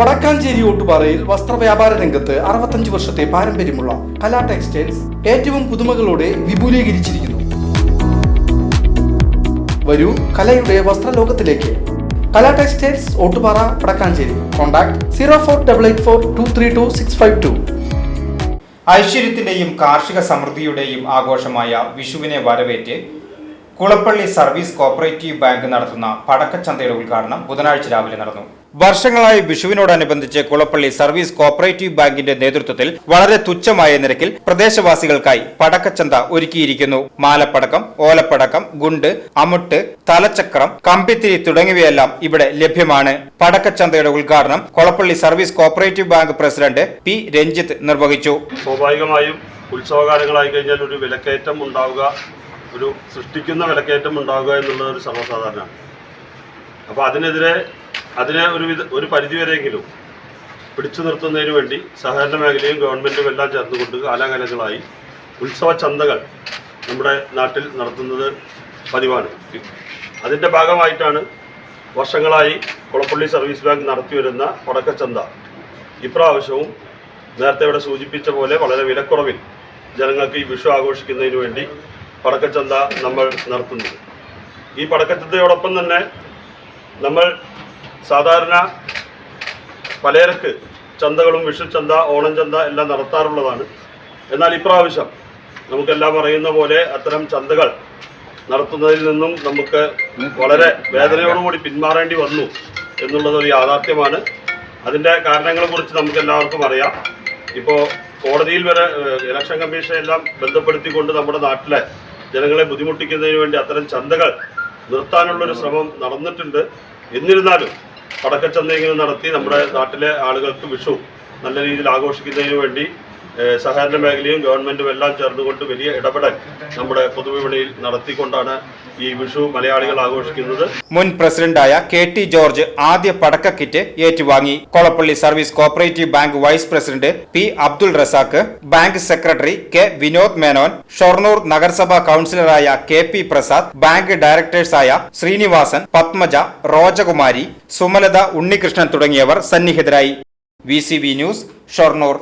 വടക്കാഞ്ചേരി ഓട്ടുപാറയിൽ വസ്ത്രവ്യാപാര രംഗത്ത് അറുപത്തഞ്ച് വർഷത്തെ പാരമ്പര്യമുള്ള കലാ ടെക്സ്റ്റൈൽസ് ഏറ്റവും പുതുമകളോടെ വിപുലീകരിച്ചിരിക്കുന്നു. വരൂ കലയുടെ വസ്ത്രലോകത്തിലേക്ക്. Kala textiles Ottupara Vadakkanchery. Contact zero four double eight four two three two six five two. ഐശ്വര്യത്തിന്റെയും കാർഷിക സമൃദ്ധിയുടെയും ആഘോഷമായ വിഷുവിനെ വരവേറ്റ് കുളപ്പള്ളി സർവീസ് കോപ്പറേറ്റീവ് ബാങ്ക് നടത്തുന്ന പടക്കച്ചന്തയുടെ ഉദ്ഘാടനം ബുധനാഴ്ച രാവിലെ നടന്നു. വർഷങ്ങളായി വിഷുവിനോടനുബന്ധിച്ച് കുളപ്പള്ളി സർവീസ് കോപ്പറേറ്റീവ് ബാങ്കിന്റെ നേതൃത്വത്തിൽ വളരെ തുച്ഛമായ നിരക്കിൽ പ്രദേശവാസികൾക്കായി പടക്കച്ചന്ത ഒരുക്കിയിരിക്കുന്നു. മാലപ്പടക്കം ഓലപ്പടക്കം ഗുണ്ട് അമുട്ട് തലച്ചക്രം കമ്പിത്തിരി തുടങ്ങിയവയെല്ലാം ഇവിടെ ലഭ്യമാണ്. പടക്കച്ചന്തയുടെ ഉദ്ഘാടനം Kolappally service cooperative bank president P. Ranjith നിർവഹിച്ചു. സ്വാഭാവികമായും ഉത്സവകാലങ്ങളായി കഴിഞ്ഞാൽ ഒരു വിലക്കയറ്റം ഉണ്ടാവുക ഒരു സൃഷ്ടിക്കുന്ന വിലക്കയറ്റം ഉണ്ടാവുക എന്നുള്ളത് ഒരു സർവസാധാരണമാണ്. അപ്പോൾ അതിനെതിരെ അതിനെ ഒരു വിധ ഒരു പരിധിവരെയെങ്കിലും പിടിച്ചു നിർത്തുന്നതിന് വേണ്ടി സഹകരണ മേഖലയും ഗവൺമെന്റും എല്ലാം ചേർന്നുകൊണ്ട് കാലാകാലങ്ങളായി ഉത്സവ ചന്തകൾ നമ്മുടെ നാട്ടിൽ നടത്തുന്നത് പതിവാണ്. അതിന്റെ ഭാഗമായിട്ടാണ് വർഷങ്ങളായി കുളപ്പള്ളി സർവീസ് ബാങ്ക് നടത്തിവരുന്ന പടക്കച്ചന്ത ഇപ്രാവശ്യവും നേരത്തെ ഇവിടെ സൂചിപ്പിച്ച പോലെ വളരെ വിലക്കുറവിൽ ജനങ്ങൾക്ക് ഈ വിഷു ആഘോഷിക്കുന്നതിന് വേണ്ടി പടക്കച്ചന്ത നമ്മൾ നടത്തുന്നത് ഈ പടക്കച്ചന്തയോടൊപ്പം തന്നെ നമ്മൾ സാധാരണ പലചരക്ക് ചന്തകളും വിഷു ചന്ത ഓണം ചന്ത എല്ലാം നടത്താറുള്ളതാണ്. എന്നാൽ ഇപ്രാവശ്യം നമുക്കെല്ലാം അറിയുന്ന പോലെ അത്തരം ചന്തകൾ നടത്തുന്നതിൽ നിന്നും നമുക്ക് വളരെ വേദനയോടുകൂടി പിന്മാറേണ്ടി വന്നു എന്നുള്ളത് ഒരു യാഥാർത്ഥ്യമാണ്. അതിന്റെ കാരണങ്ങളെക്കുറിച്ച് നമുക്ക് എല്ലാവർക്കും അറിയാം. ഇപ്പോൾ കോടതിയിൽ വരെ ഇലക്ഷൻ കമ്മീഷൻ എല്ലാം ബന്ധപ്പെടുത്തിക്കൊണ്ട് നമ്മുടെ നാട്ടിലെ ജനങ്ങളെ ബുദ്ധിമുട്ടിക്കുന്നതിന് വേണ്ടി അത്തരം ചന്തകൾ നിർത്താനുള്ളൊരു ശ്രമം നടന്നിട്ടുണ്ട്. എന്നിരുന്നാലും പടക്കച്ചന്തയെങ്കിലും നടത്തി നമ്മുടെ നാട്ടിലെ ആളുകൾക്ക് വിഷു നല്ല രീതിയിൽ ആഘോഷിക്കുന്നതിന് വേണ്ടി സഹകരണ മേഖലയും ഗവൺമെന്റും എല്ലാം ചേർന്നുകൊണ്ട് വലിയ ഇടപെടൽ നമ്മുടെ പൊതുവിപണിയിൽ നടത്തിക്കൊണ്ടാണ് ഈ വിഷു മലയാളികൾ ആഘോഷിക്കുന്നത്. മുൻ പ്രസിഡന്റായ കെ ടി ജോർജ് ആദ്യ പടക്ക കിറ്റ് ഏറ്റുവാങ്ങി. Kolappally service cooperative bank vice president P Abdul Razak bank secretary K Vinod Menon Shoranur നഗരസഭാ കൌൺസിലറായ കെ പി പ്രസാദ് ബാങ്ക് ഡയറക്ടേഴ്സായ ശ്രീനിവാസൻ പത്മജ റോജകുമാരി സുമലത ഉണ്ണികൃഷ്ണൻ തുടങ്ങിയവർ സന്നിഹിതരായി. V news Shoranur.